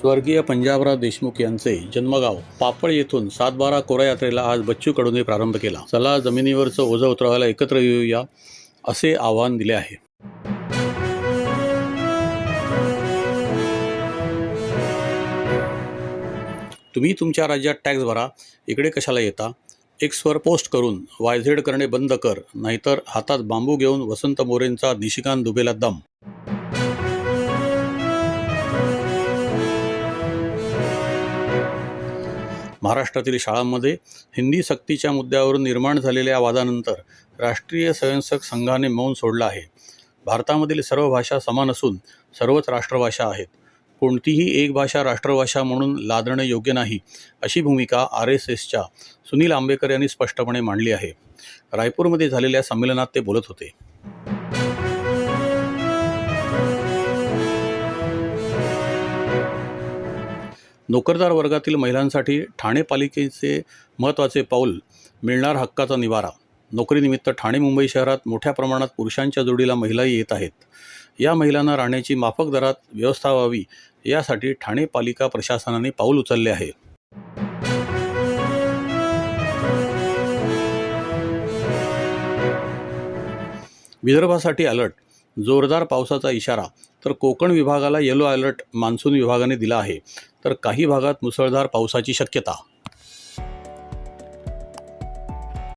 स्वर्गीय पंजाबराव देशमुख यांचे जन्मगाव पापड येथून सातबारा कोरा यात्रेला आज बच्चू कडूने प्रारंभ केला. चला जमिनीवरचं ओझं उतरवायला एकत्र येऊया असे आवाहन दिले आहे. तुम्ही तुमच्या राज्यात टॅक्स भरा. इकडे कशाला येता? एक्सवर पोस्ट करून वायझेड करणे बंद कर नाहीतर हातात बांबू घेऊन वसंत मोरेंचा निशिकांत दुबेला दम. महाराष्ट्रातील शाळांमध्ये हिंदी सक्तीच्या मुद्द्यावरून निर्माण झालेल्या वादानंतर राष्ट्रीय स्वयंसेवक संघाने मौन सोडलं आहे. भारतामधील सर्व भाषा समान असून सर्वच राष्ट्रभाषा आहेत. कोणतीही एक भाषा राष्ट्रभाषा म्हणून लादणं योग्य नाही अशी भूमिका आर एस एसच्या सुनील आंबेकर यांनी स्पष्टपणे मांडली आहे. रायपूरमध्ये झालेल्या संमेलनात ते बोलत होते. नोकरदार वर्गातील महिलांसाठी ठाणे पालिकेचे महत्त्वाचे पाऊल मिळणार हक्काचा निवारा. नोकरीनिमित्त ठाणे मुंबई शहरात मोठ्या प्रमाणात पुरुषांच्या जोडीला महिलाही येत आहेत. या महिलांना राहण्याची माफक दरात व्यवस्था व्हावी यासाठी ठाणे पालिका प्रशासनाने पाऊल उचलले आहे. विदर्भासाठी अलर्ट. जोरदार पावसाचा इशारा. तर कोकण विभागाला येलो अलर्ट मान्सून विभागाने दिला आहे. तर काही भागात मुसळधार पावसाची शक्यता.